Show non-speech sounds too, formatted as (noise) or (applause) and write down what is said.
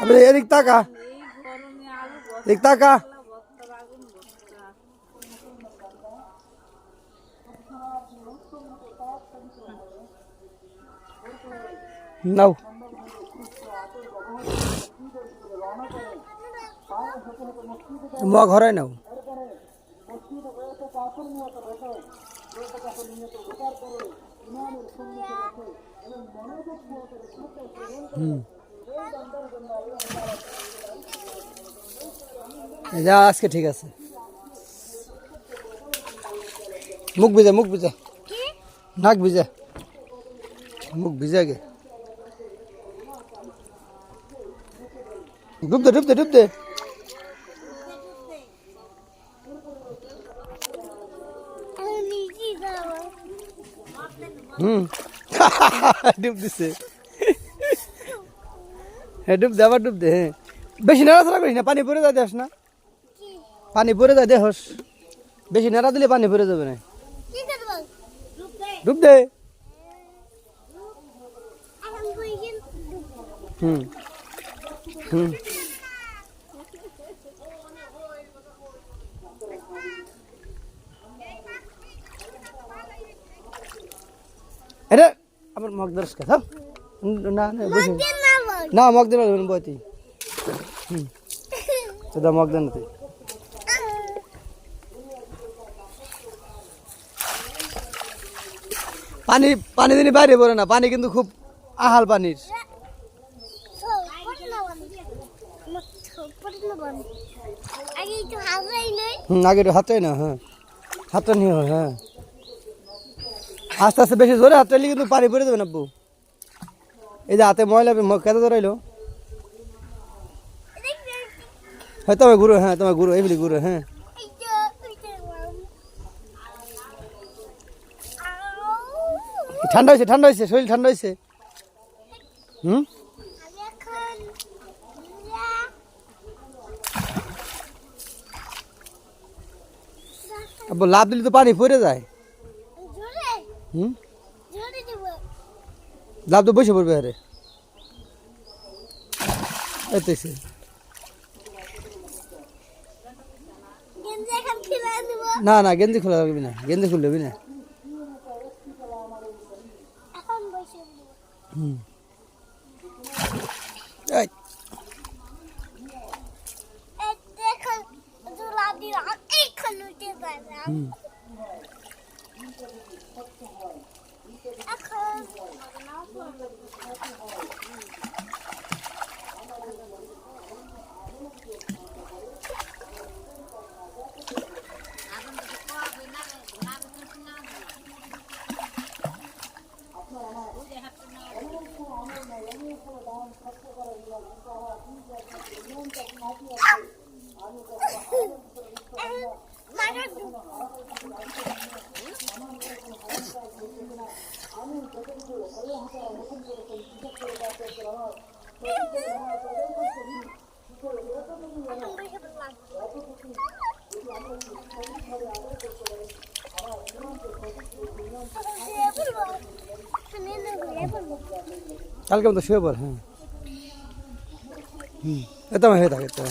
আপনি এদিক তাকা। এদিক তাকা। নাও। মগ ঘরে নাও। যা আজকে ঠিক আছে। মুখ ভিজা মুখ ভিজা। নাক ভিজা। মুখ ভিজা গে। ডুব দে ডুব দে ডুব দে। হুম। (laughs) ডুব দিছে। হ্যাঁ ডুব দে আবার ডুব দে হ্যাঁ বেশি নাড়াচাড়া করিস না পানি পরে যায় দেস না। পানি পরে যায় দেহস। বেশি নাড়া দিলে পানি পরে যাবে না। ডুব দে। হুম। হুম। এটা আমার মগ দরস কথা না না বসে। না, মগ দিলে বইতি হুম। সেটা মগ দেন তুই। পানি পানি দিনে বাইরে পড়ে না, পানি কিন্তু খুব আহাল পানির। আগে একটু হাতটাই না হ্যাঁ। হাতটা নিয়ে হয়। আস্তে আস্তে বেশি হাতটা নিলে কিন্তু পানি পড়ে দেবে না, আব্বু। এই যে হাতে ময়লা কেটে ধরাইলো। হ্যাঁ তোমার গুরু হ্যাঁ তোমার গুরু এইগুলি গুরু হ্যাঁ। ঠান্ডা হয়েছে ঠান্ডা হয়েছে শরীর ঠান্ডা হয়েছে হুম? লাভ দিলে তো পানি পড়ে যায়। হুম? লাভ তো বসে পড়বে আরে। এই না না গেঞ্জি খোলা লাগবে না। গেঞ্জি খুললে হবে না। হুম। এই, হুম কালকে মতো শুয়ে পড় হ্যাঁ। হুম এত হয়ে থাকে তো